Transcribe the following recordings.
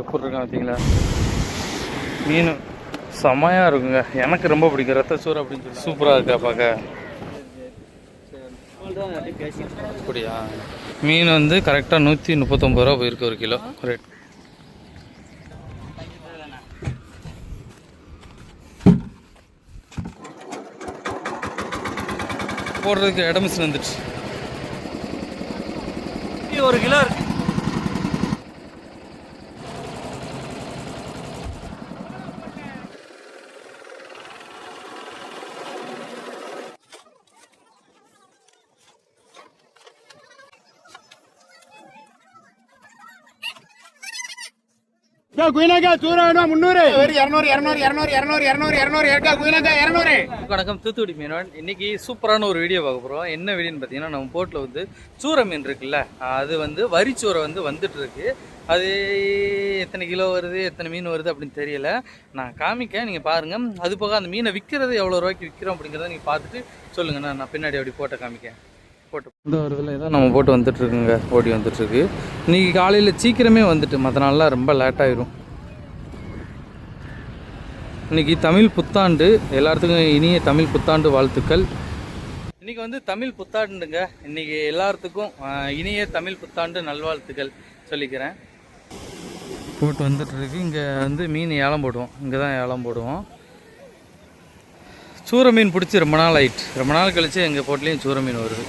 எப்படி இருக்கான் பார்த்தீங்களா மீன் செமையாக இருக்குங்க. எனக்கு ரொம்ப பிடிக்கும். ரத்த சோறு அப்படின்னு சொல்லி சூப்பராக இருக்கா பார்க்க? அப்படியா? மீன் வந்து கரெக்டாக நூற்றி முப்பத்தொம்பது ரூபா போயிருக்கு ஒரு கிலோ. ரேட் போடுறதுக்கு இடம் மிஸ் வந்துடுச்சு ஒரு கிலோ இருக்கு. குயினாக்கா முந்நூறு. இரநூறு இரநூறு இரநூறு இரநூறு இரநூறு இரநூறு குயினாக்கா இரநூறு. வணக்கம். தூத்துக்குடி மீனவன். இன்னைக்கு சூப்பரான ஒரு வீடியோ பார்க்க போகிறோம் என்ன வீடியோன்னு பார்த்தீங்கன்னா நம்ம போட்டில் வந்து சூறை மீன் இருக்குல்ல அது வந்து வரிச்சூரை வந்து வந்துட்டு இருக்கு. அது எத்தனை கிலோ வருது எத்தனை மீன் வருது அப்படின்னு தெரியல. நான் காமிக்கேன் நீங்கள் பாருங்கள் அது போக அந்த மீனை விற்கிறது எவ்வளோ ரூபாய்க்கு விற்கிறோம் அப்படிங்கிறத நீங்கள் பார்த்துட்டு சொல்லுங்கள் நான் பின்னாடி அப்படி போட்ட காமிக்கேன். போட்டு இந்த ஒரு இதில் தான் நம்ம போட்டு வந்துட்டுருக்குங்க ஓடி வந்துட்டுருக்கு இன்றைக்கி காலையில் சீக்கிரமே வந்துட்டு மற்ற நாள்லாம் ரொம்ப லேட் ஆயிரும். இன்னைக்கு தமிழ் புத்தாண்டு. எல்லாத்துக்கும் இனிய தமிழ் புத்தாண்டு வாழ்த்துக்கள். இன்னைக்கு வந்து தமிழ் புத்தாண்டுங்க. இன்னைக்கு எல்லாத்துக்கும் இனிய தமிழ் புத்தாண்டு நல்வாழ்த்துக்கள் சொல்லிக்கிறேன். போட்டு வந்துட்டுருக்கு இங்கே வந்து மீன் ஏலம் போடுவோம். இங்கே தான் ஏலம் போடுவோம். சூற மீன் பிடிச்சி ரொம்ப நாள் ஆயிட்டு. ரொம்ப நாள் கழித்து எங்கள் போட்லேயும் சூற மீன் வருது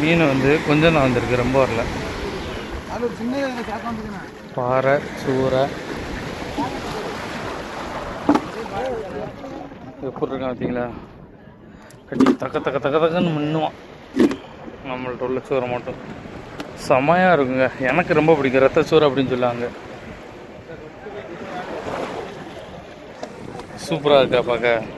மீன் வந்து கொஞ்சம் தான் வந்திருக்கு ரொம்ப வரல. பாறை சூறை எப்படி இருக்கான் பார்த்தீங்களா? கட்டி தக்க தக்க தக்க தக்கன்னு மின்னுவான். நம்மள்ட்ட உள்ள சூறை மட்டும். செமையாக இருக்குங்க. எனக்கு ரொம்ப பிடிக்கும். ரத்த சோறு அப்படின்னு சொல்லுவாங்க சூப்பராக இருக்கா பார்க்க?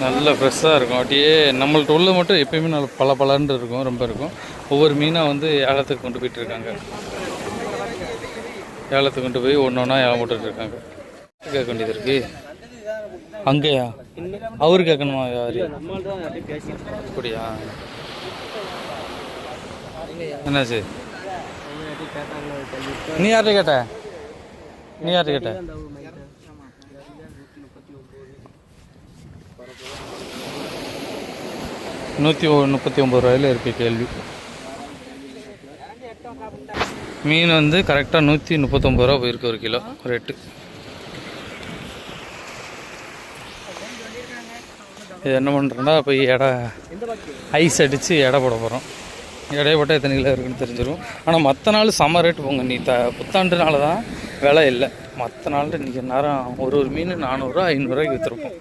நல்ல ஃப்ரெஷ்ஷாக இருக்கும். அப்படியே நம்மள்ட்ட உள்ள மட்டும் எப்பயுமே நல்ல பல பலன்னு இருக்கும் ரொம்ப இருக்கும். ஒவ்வொரு மீனாக வந்து ஏலத்துக்கு கொண்டு போயிட்டு இருக்காங்க. ஏலத்துக்கு கொண்டு போய் ஒன்று ஒன்றா ஏலம் போட்டுட்டு இருக்காங்க. கேட்க வேண்டியது இருக்கு? அங்கேயா? அவரு கேட்கணுமா யாரு? அப்படியா? என்னாச்சு? நீ யார்கிட்ட கேட்ட? நீ யார்கிட்ட கேட்ட? நூற்றி முப்பத்தி ஒம்பது ரூபாயில இருக்கு கேள்வி. மீன் வந்து கரெக்டாக நூற்றி முப்பத்தொம்பது ரூபா போயிருக்கு ஒரு கிலோ ரேட்டு இது என்ன பண்ணுறோன்னா போய் எடை ஐஸ் அடித்து எடை போட போகிறோம் எடையை போட்டால் எத்தனை கிலோ இருக்குன்னு தெரிஞ்சிடும் ஆனால் மற்ற நாள் செம்ம ரேட்டு போங்க. நீ த புத்தாண்டுனால தான் விலை இல்லை. மற்ற நாள் இன்றைக்கி நேரம் ஒரு ஒரு மீன் நானூறுரூவா ஐநூறுரூவாய்க்கு விற்றுருப்போம்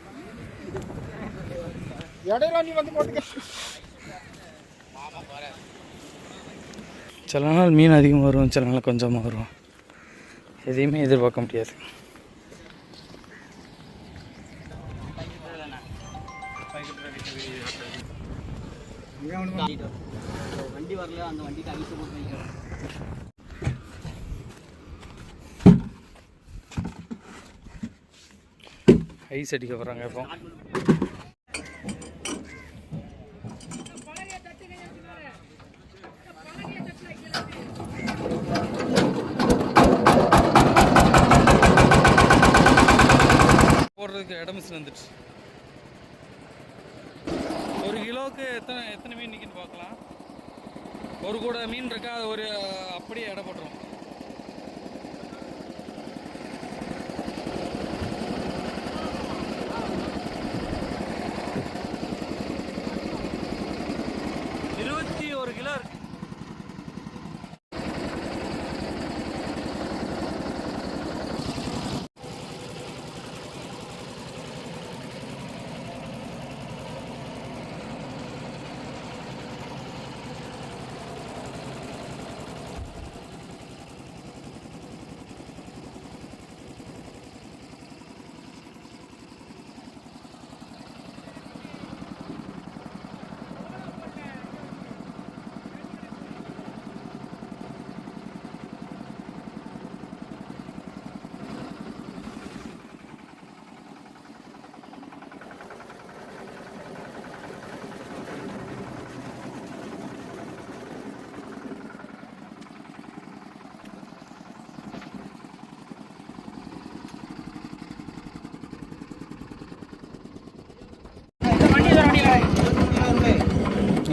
சில நாள் மீன் அதிகமாக வரும் சில நாள் கொஞ்சமாக வரும். எதையுமே எதிர்பார்க்க முடியாது. வண்டி வரல அந்த வண்டிக்கு அழிச்சு போட்டு வைக்கிறோம் ஐஸ் அடிக்க போகிறாங்க இப்போ. போடுறதுக்கு இடம் வந்துடுச்சு. ஒரு கிலோவுக்கு எத்தனை எத்தனை மீன் நிற்கின்னு பார்க்கலாம். ஒரு கூட மீன் இருக்கா அது ஒரு அப்படியே எடை போட்டுரும்.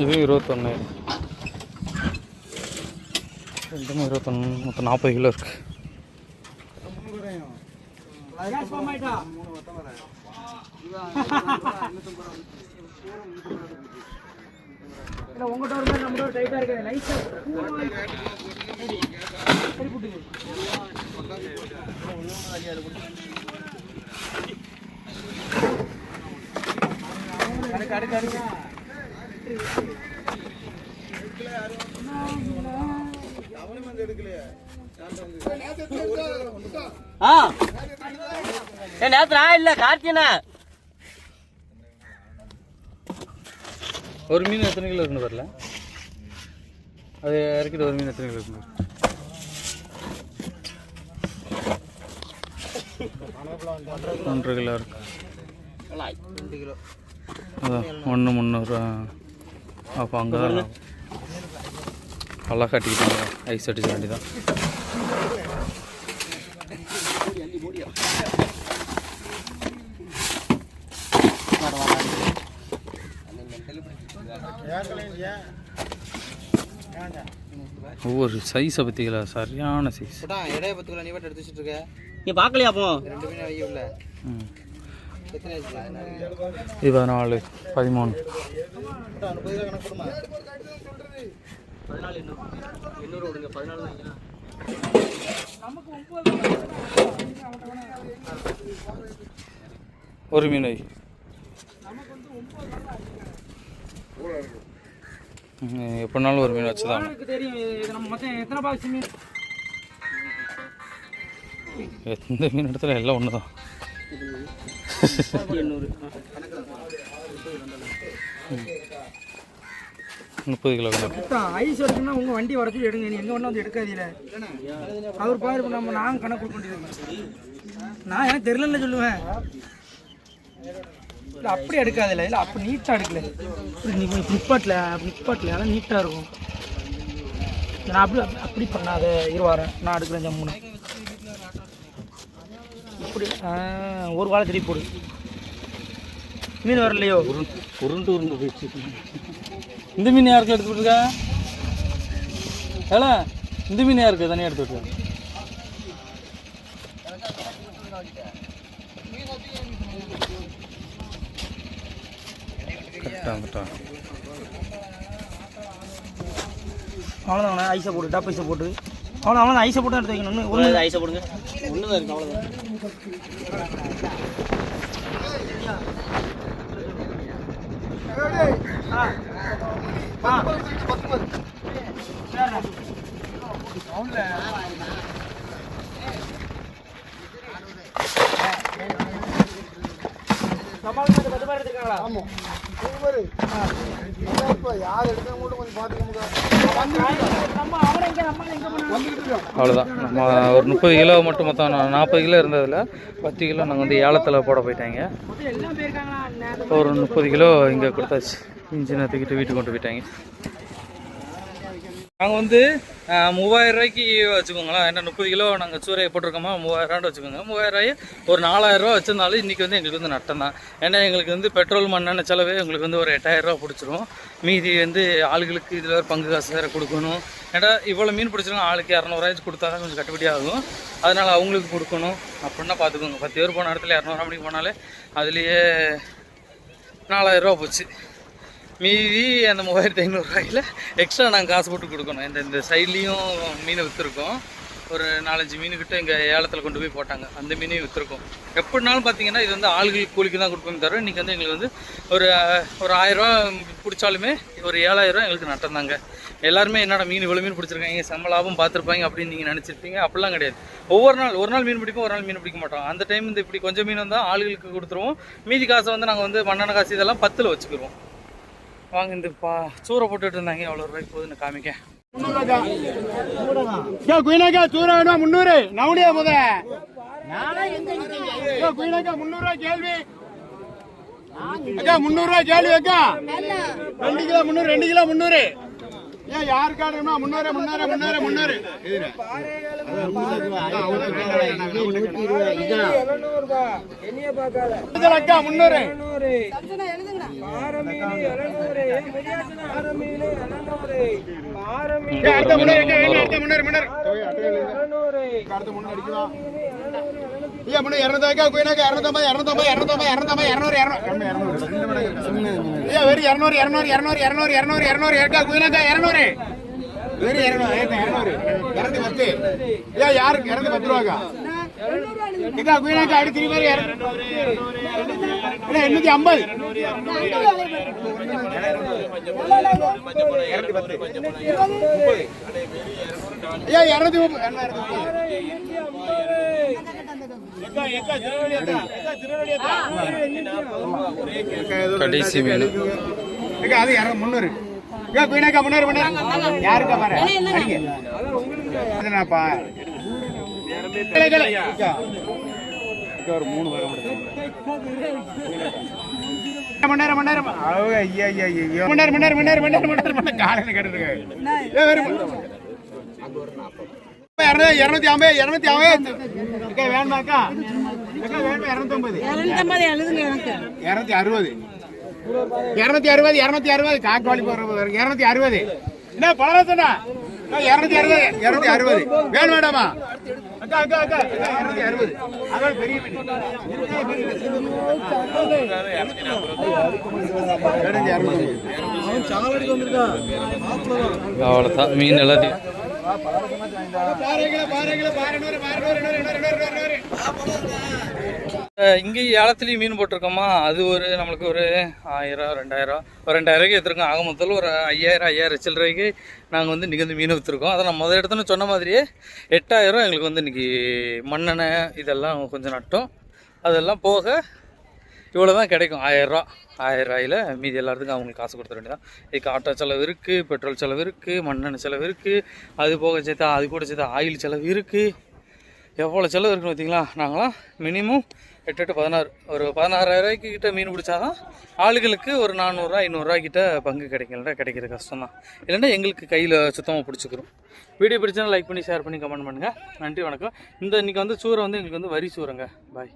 இது இருபத்தொன்று ரெண்டுமே இருபத்தொன்று மொத்தம் நாற்பது கிலோ இருக்கு. உங்கள்கிட்ட ஒரு மாதிரி ஆ. நேத்து நான் இல்லை ஒரு மீன் எத்தனை கிலோ இருக்குன்னு வரல அது இறக்கிட்டு ஒரு மீன் எத்தனை கிலோ இருக்குன்னு ஒன்றரை கிலோ இருக்கு. ஒன்று முந்நூறு அப்போ அங்கே தான் நல்லா கட்டிக்கிட்டாங்க. ஐஸ் அடிச்ச வேண்டி தான் ஒவ்வொரு சைஸை பற்றிகளா சரியான சைஸ் இடைய பத்து கிலோ நீ மட்டும் எடுத்து வச்சுட்டு இருக்க. நீ பார்க்கலையா அப்போ? ரெண்டு மீன் ஐயோ இல்ல ம். இது பதினாலு பதிமூணு. ஒரு மீன். எப்படினாலும் ஒரு மீன் வச்சு தான் எனக்கு தெரியும்? இது நம்ம மொத்தம் எத்தனை பாக்ஸ் மீன்? எந்த மீன் இடத்துல எல்லாம் ஒன்று தான் எண்ணூறு முப்பது கிலோ ஐஸ் எடுக்கணும்னா உங்க வண்டி வரச்சு எடுங்க. நீ எங்க வேணா வந்து எடுக்காதீல அவர் பாரு நம்ம நான் கணக்கு கொடுக்க நான் எனக்கு தெரியலன்னு சொல்லுவேன். இல்லை அப்படி எடுக்காதில்ல இல்லை அப்படி நீட்டாக எடுக்கல. இப்படி நீ நிப்பாட்டில் நிப்பாட்டில் அதான் நீட்டாக இருக்கும். நான் அப்படி அப்படி பண்ணாத இருவாரேன். நான் எடுக்கிறேன் ஜம்முன்னு. இப்படி ஆ, ஒரு வாழை திருப்பி போடு. மீன் வரலையோ? உருண்டு உருண்டு போயிடுச்சு. இந்த மீன் யாருக்கு எடுத்துட்டு இருக்கா ஏல இந்த மீன் யாருக்கு? தனியாக எடுத்துட்டு இருக்கா கரெக்டாக கரெக்டாக அவ்வளோதாங்கண்ணா ஐஸை போட்டு டாப் ஐஸை போட்டு. அவ்வளோ அவ்வளோ ஐஸை போட்டு எடுத்து வைக்கணும். ஒரு ஐஸை போடுங்க. ஒன்று தான் இருக்கு அவ்வளோதான் ஆ ஆ. சரிண்ணா நம்மளுக்கு பத்து பேர் எடுத்துருக்காங்களா யார் எடுக்க மட்டும் கொஞ்சம் பாத்துக்கோங்க. நம்ம அவ்வளோதான் நம்ம ஒரு முப்பது கிலோ மட்டும் மொத்தம் நாற்பது கிலோ இருந்ததில் பத்து கிலோ நாங்கள் வந்து ஏலத்தில் போட போயிட்டாங்க. ஒரு முப்பது கிலோ இங்கே கொடுத்தாச்சு. இன்ஜினை தூக்கிட்டு வீட்டுக்கு கொண்டு போயிட்டாங்க. நாங்கள் வந்து மூவாயிரம் ரூபாய்க்கு வச்சுக்கோங்களேன். ஏன்னா முப்பது கிலோ நாங்கள் சூறையை போட்டிருக்கோமா? மூவாயிரம் வச்சுக்கோங்க. மூவாயிரம் ஒரு நாலாயிரம் ரூபா வச்சிருந்தாலும் இன்றைக்கி வந்து எங்களுக்கு வந்து நட்டம் தான். ஏன்னா எங்களுக்கு வந்து பெட்ரோல் மண்ணெண்ண செலவே எங்களுக்கு வந்து ஒரு எட்டாயிரரூவா பிடிச்சிரும். மீதி வந்து ஆளுகளுக்கு இதில் வேறு பங்கு காசு வேறு கொடுக்கணும். ஏன்னா இவ்வளோ மீன் பிடிச்சிருக்கோம் ஆளுக்கு இரநூறுவாய்ச்சி கொடுத்தா தான் கொஞ்சம் கட்டுப்படி ஆகும். அதனால் அவங்களுக்கு கொடுக்கணும். அப்படின்னா பார்த்துக்கோங்க. பத்து பேர் போன இடத்துல இரநூறுவா மணிக்கு போனாலே அதுலேயே நாலாயிரம் ரூபா போச்சு. மீதி அந்த மூவாயிரத்தி ஐநூறுரூவாயில் எக்ஸ்ட்ரா நாங்கள் காசு போட்டு கொடுக்கணும். இந்த இந்த சைட்லேயும் மீன் விற்றுருக்கோம் ஒரு நாலஞ்சு மீன்கிட்ட எங்கள் ஏலத்தில் கொண்டு போய் போட்டாங்க. அந்த மீனையும் விற்றுருக்கோம் எப்படினாலும் பார்த்தீங்கன்னா இது வந்து ஆளுகளுக்கு கூலிக்கு தான் கொடுப்போம் தவிர இன்றைக்கி வந்து எங்களுக்கு வந்து ஒரு ஒரு ஆயிரரூவா பிடிச்சாலுமே ஒரு ஏழாயிரரூவா எங்களுக்கு நட்டந்தாங்க எல்லாருமே என்னடா மீன் இவ்வளோ மீன் பிடிச்சிருக்காங்க செம்ம லாபம் பார்த்துருப்பாங்க அப்படின்னு நீங்கள் நினச்சிருப்பீங்க. அப்படிலாம் கிடையாது. ஒவ்வொரு நாள் ஒரு நாள் மீன் பிடிப்போம் ஒரு நாள் மீன் பிடிக்க மாட்டோம். அந்த டைம் இந்த இப்படி கொஞ்சம் மீன் வந்தால் ஆளுகளுக்கு கொடுத்துருவோம். மீதி காசை வந்து நாங்கள் வந்து மண்ணெண்ண காசு இதெல்லாம் பத்தில் வச்சுக்கிருவோம். வாங்க இந்த பா சூறை போட்டுட்டு இருந்தாங்க. எவ்வளோ ரூபாய்க்கு போகுதுன்னு காமிக்க. குயினாக்கா சூறா வேணுமா? முந்நூறு. நவுனியா முத குயினாக்கா முந்நூறு ரூபாய் கேள்வி. அக்கா முந்நூறு ரூபாய் கேள்வி அக்கா. ரெண்டு கிலோ முந்நூறு ரெண்டு கிலோ முந்நூறு. ஏன் அக்கா ஏய், அடுத்த முன்னூறு முன்னூறு, முன்னூறு. முன்னூறு. ஐயா, முன்னூறு, வெறும் குயினாக்கா, யாருக்கு? இறந்து பத்து ரூபாக்கா. எண்ணூத்தி ஐம்பது. ஐயா, கடைசி மீன் அது இரு- முன்னூறு யாருக்கா பாரு? ஒரு மூணு வர இருநூத்தி ஐம்பது, இருநூத்தி ஐம்பது. எனக்கு. இருநூத்தி அறுபது. இருநூத்தி அறுபது இருநூத்தி அறுபது. காக்காளி போடுற இருநூத்தி அறுபது. என்ன பலரசனா இருநூத்தி அறுபது. இருநூத்தி அறுபது. வேணும் வேண்டாமா அக்கா அக்கா அக்கா. இருநூத்தி அறுபது. அதான் பெரிய மீன். அவ்வளோதான் எல்லாத்தையும். பாருங்களா பாருங்களா பாரு நூறு இங்கே ஏலத்துலேயும் மீன் போட்டிருக்கோமா? அது ஒரு நம்மளுக்கு ஒரு ஆயிரம் ரெண்டாயிரம் ஒரு ரெண்டாயிரம் ரூபாய்க்கு எடுத்துருக்கோம் ஆக மொத்தத்தில் ஒரு ஐயாயிரம் ஐயாயிரம் சில்லறைக்கு நாங்கள் வந்து நிகழ்ந்து வந்து மீன் விற்றுருக்கோம் அதை நான் முதல் இடத்துல சொன்ன மாதிரியே எட்டாயிரம் எங்களுக்கு வந்து இன்றைக்கி மண்ணெண்ணெய் இதெல்லாம் கொஞ்சம் நட்டோம். அதெல்லாம் போக இவ்வளோ தான் கிடைக்கும் ஆயிரரூவா ஆயிரம் ரூபாயில் மீதி எல்லாத்துக்கும் அவங்களுக்கு காசு கொடுத்துட வேண்டியதான் இதுக்கு ஆட்டோ செலவு இருக்குது பெட்ரோல் செலவு இருக்குது மண்ணெண்ணெய் செலவு இருக்குது அது போக சேர்த்தா அது கூட சேர்த்தா ஆயில் செலவு இருக்குது எவ்வளோ செலவு இருக்குன்னு பார்த்தீங்களா? நாங்களாம் மினிமம் எட்டு எட்டு பதினாறு. ஒரு பதினாறாயிரூவாய்க்கு கிட்டே கிட்ட மீன் பிடிச்சாதான் ஆளுகளுக்கு ஒரு நானூறுரூவா ஐநூறுரூவா கிட்ட பங்கு கிடைக்கல கிடைக்கிறது கஷ்டம் தான் இல்லைன்னா எங்களுக்கு கையில் சுத்தமாக பிடிச்சிக்கிறோம் வீடியோ பிடிச்சா லைக் பண்ணி ஷேர் பண்ணி கமெண்ட் பண்ணுங்கள் நன்றி வணக்கம். இந்த இன்றைக்கி வந்து சூரை வந்து எங்களுக்கு வந்து வரி சூறங்க. பாய்